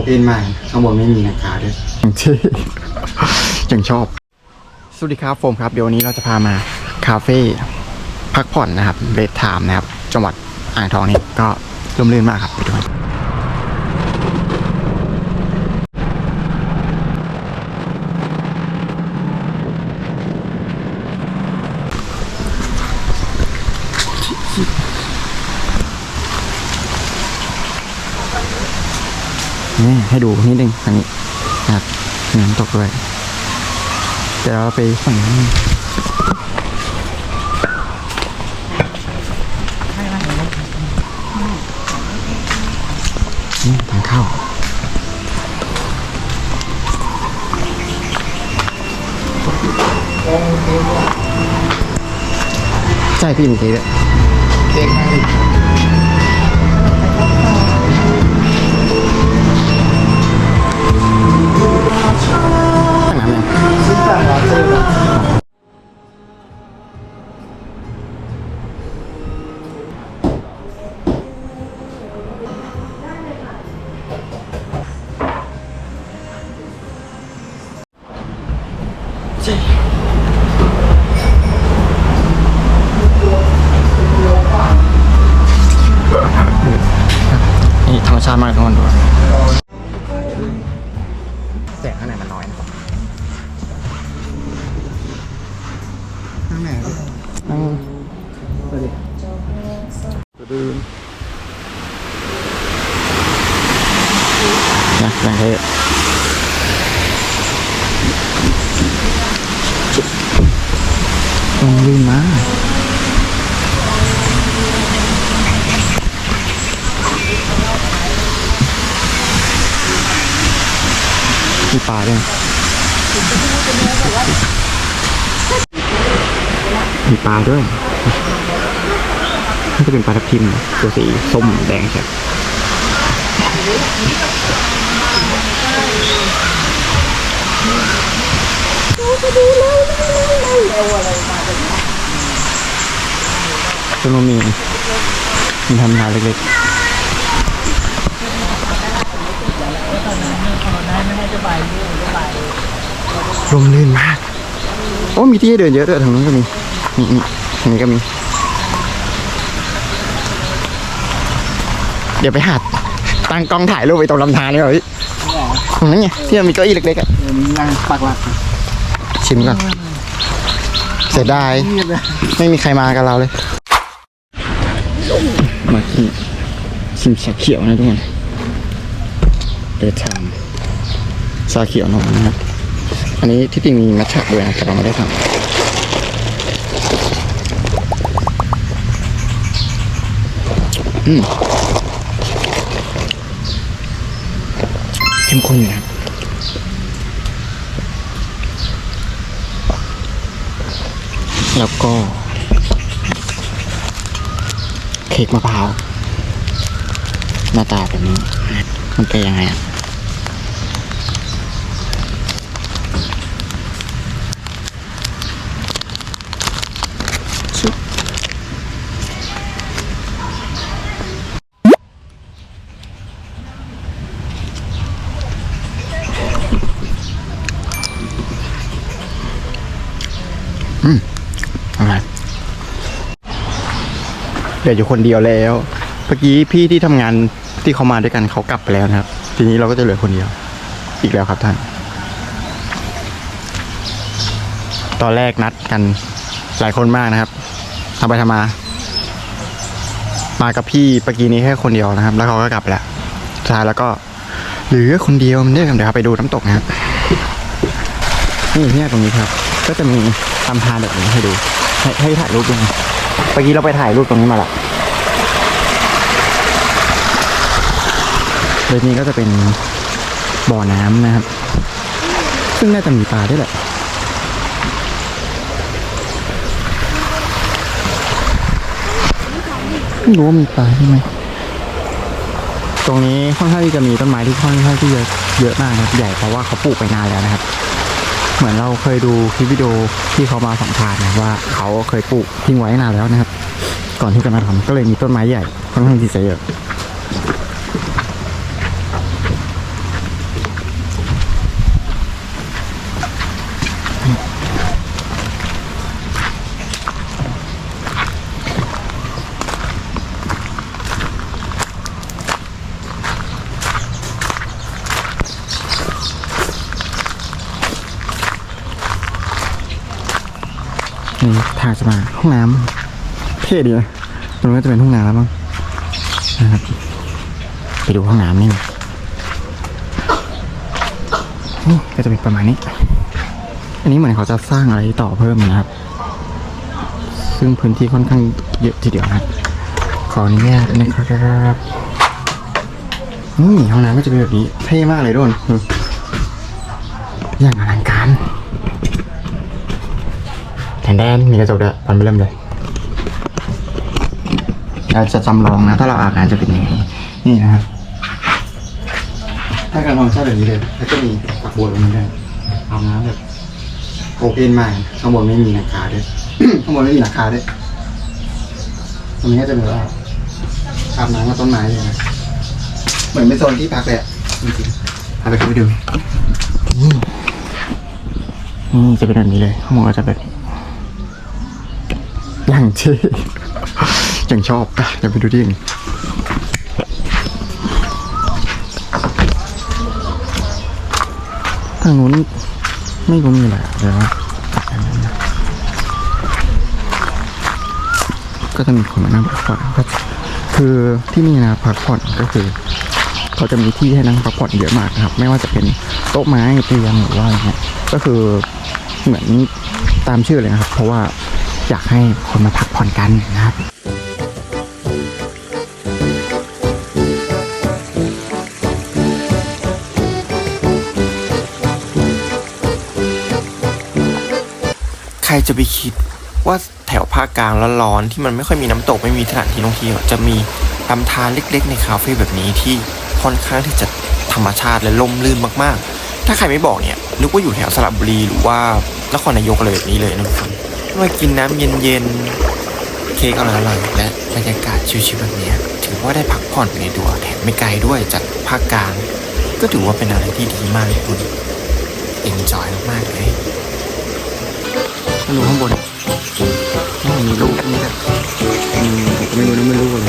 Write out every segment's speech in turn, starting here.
กเอ็นมาข้างบนไม่มีนะคะด้วยที่ยังชอบ สวัสดีครับโฟมครับ เดี๋ยววันนี้เราจะพามาคาเฟ่พักผ่อนนะครับเบสไทม์นะครับ จังหวัดอ่างทองนี่ก็ร่มรื่นมากครับไปดูกัน นี่ให้ดูนิดนึงอันนี้นะครับน้ำตกด้วยเดี๋ยวเราไปฝั่งนู้นนี่ทางเข้าใช่พี่มีเค้กด้วยเค้กมากางร้านเลยนะนี่ธรรมชาติมากทุกคนดู นะแรงเท่ลงลื่นมากมีปลาด้วยมีปลาด้วยน่าจะเป็นปลาทับทิมตัวสีส้มแดงใช่ไหม ตัวโนมีมีทำนาเล็กๆลมลื่นมาก โอ้มีที่ให้เดินเยอะด้วยทางนู้นก็มีนี่นี่ทางนี้ก็มี เดี๋ยวไปหาตั้งกล้องถ่ายรูปไปตรงลำธารนี่เหรอพี่ตรงนั้นไงที่มันมีเก้าอี้เล็กๆอะเดี๋ยวนี้นั่งปักหลัก ชิมก่อนเสียดายเงียบเลยไม่มีใครมากับเราเลย มาชิมชิมชาเขียวนะทุกคนเดทามชาเขียวนมนะครับอันนี้ที่จริงมีมัทฉะด้วยนะแต่เราไม่ได้ทำอืมเข้มข้นอยู่นะครับ แล้วก็ เค้กมะพร้าวหน้าตาแบบนี้ มันเป็นยังไงอะ ลืออยู่คนเดียวแล้วเมื่อกี้พี่ที่ทำงานที่เขามาด้วยกันเขากลับไปแล้วนะครับ ทีนี้เราก็จะเหลือคนเดียว อีกแล้วครับท่าน ตอนแรกนัดกันหลายคนมากนะครับทำไปทำมา มากับพี่เมื่อกี้นี้แค่คนเดียวนะครับ แล้วเขาก็กลับแล้วสุดท้ายแล้วก็เหลือคนเดียวเหมือนเดิมเดี๋ยวเราไปดูน้ำตกนะครับนี่เนี่ยตรงนี้ครับ ก็จะมีทำทานแบบนี้ให้ดู ให้ให้ถ่ายรูปด้วย เมื่อกี้เราไปถ่ายรูปตรงนี้มาละเลยนี้ก็จะเป็นบ่อน้ำนะครับ ซึ่งน่าจะมีปลาด้วยแหละไม่รู้ว่ามีปลาใช่ไหม ตรงนี้ค่อนข้างที่จะมีต้นไม้ที่ค่อนข้างที่จะเยอะมากนะครับ ใหญ่เพราะว่าเขาปลูกไปนานแล้วนะครับ เหมือนเราเคยดูคลิปวิดีโอที่เขามาสัมภาษณ์นะว่าเขาเคยปลูกทิ้งไว้นานแล้วนะครับ ก่อนที่จะมาทำก็เลยมีต้นไม้ใหญ่ค่อนข้างที่จะเยอะ นี่ทาจะมาห้องน้ำเท่ดีนะตรงนี้จะเป็นห้องน้ำแล้วมั้งนะครับ ไปดูห้องน้ำนี่นี่ก็จะเป็นประมาณนี้ อันนี้เหมือนเขาจะสร้างอะไรต่อเพิ่มนะครับ ซึ่งพื้นที่ค่อนข้างเยอะทีเดียวนะขออนุญาตนะครับนี่ห้องน้ำก็จะเป็นแบบนี้เท่มากเลยโดนอย่างอลังการแทนแดนมีกระจกด้วยปันไปเริ่มเลยเราจะจำลองนะ ถ้าเราอาบน้ำจะเป็นยังไงนี่นะครับ ถ้าการนอนชอบแบบนี้เลย แล้วก็มีฝักบัวตรงนี้ด้วยอาบน้ำแบบโอเพนมากข้างบนไม่มีหลังคาด้วยข้างบนไม่มีหลังคาด้วยตรงนี้ก็จะแบบว่าอาบน้ำกับต้นไม้เลยนะเหมือนเป็นโซนที่พักเลยอะจริงๆพาไปเข้าไปดูนี่นี่จะเป็นแบบนี้เลยข้างบนก็จะแบบนี้ อย่างเท่อย่างชอบไปเดี๋ยวไปดูที่อื่นทางนู้นไม่รู้มีอะไรอะเดี๋ยวนะก็จะมีคนมานั่งพักผ่อนก็คือที่นี่นะพักผ่อนก็คือเขาจะมีที่ให้นั่งพักผ่อนเยอะมากครับ ไม่ว่าจะเป็นโต๊ะไม้เตียงหรือว่าอะไรเงี้ยก็คือเหมือนตามชื่อเลยนะครับ เพราะว่า อยากให้คนมาพักผ่อนกันนะครับใครจะไปคิดว่าแถวภาคกลางร้อนๆที่มันไม่ค่อยมีน้ำตกไม่มีสถานที่ท่องเที่ยวจะมีลำธารเล็ก ๆ ในคาเฟ่แบบนี้ที่ค่อนข้างที่จะธรรมชาติและล่มลื่นมากๆ ถ้าใครไม่บอกเนี่ยนึกว่าอยู่แถวสระบุรีหรือว่านครนายกอะไรแบบนี้เลยนะทุกคน มากินน้ำเย็นๆ เค้กอร่อยๆและบรรยากาศชิลๆแบบนี้ถือว่าได้พักผ่อนในตัวแถมไม่ไกลด้วยจากภาคกลาง ก็ถือว่าเป็นอะไรที่ดีมากเลยคุณเอ็นจอยมากๆเลยมาดูข้างบนมีลูกนี่แบบอืมผมก็ไม่รู้นะไม่รู้อะไร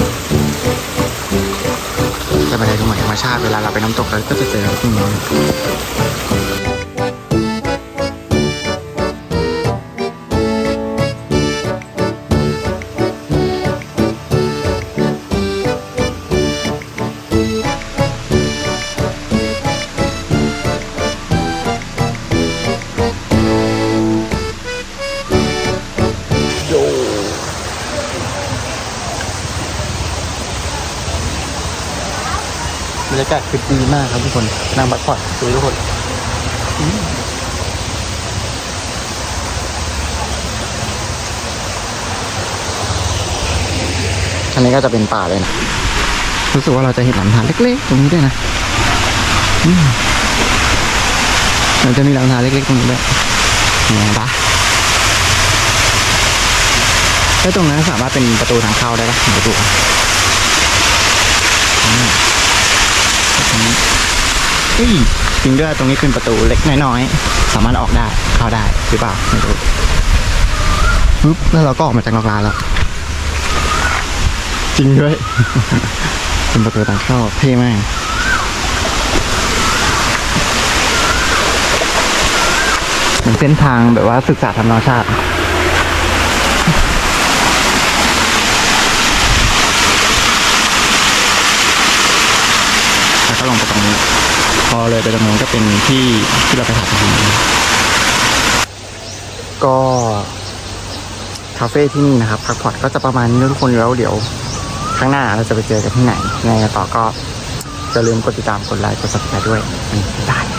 แต่ไปไหนตรงไหนธรรมชาติเวลาเราไปน้ำตกเราก็จะเจอพวกนี้ากาศคือดีมากครับทุกคนนั่งพักผ่อนดูทุกคนอันนี้ก็จะเป็นป่าเลยนะรู้สึกว่าเราจะเห็นหลำธาเล็ก ๆ ตรงนี้ด้วยนะเราจะมีหลำธาเล็ก ๆ ตรงนี้ด้วยเห็นปะแล้วตรงนั้นสามารถเป็นประตูทางเข้าได้ปะเดี๋ยว ดูอะอืมเฮ้ยจริงด้วยตรงนี้เป็นประตูเล็กน้อยๆ สามารถออกได้ เข้าได้หรือเปล่าไม่รู้ปึ๊บแล้วเราก็ออกมาจากนอกร้านแล้ว จริงด้วย เป็นประตูทางเข้าเท่มากเหมือนเส้นทางแบบว่าศึกษาธรรมชาติ ลงไปตรงนี้ พอเลยไปตรงนู้นก็เป็นที่ที่เราไปถ่ายทำก็คาเฟ่ที่นี่นะครับพักผ่อนก็จะประมาณนี้ทุกคนแล้วเดี๋ยวข้างหน้าเราจะไปเจอกันที่ไหนยังไงต่อก็อย่าลืมกดติดตามกดไลค์กด subscribe ด้วยบ๊ายบาย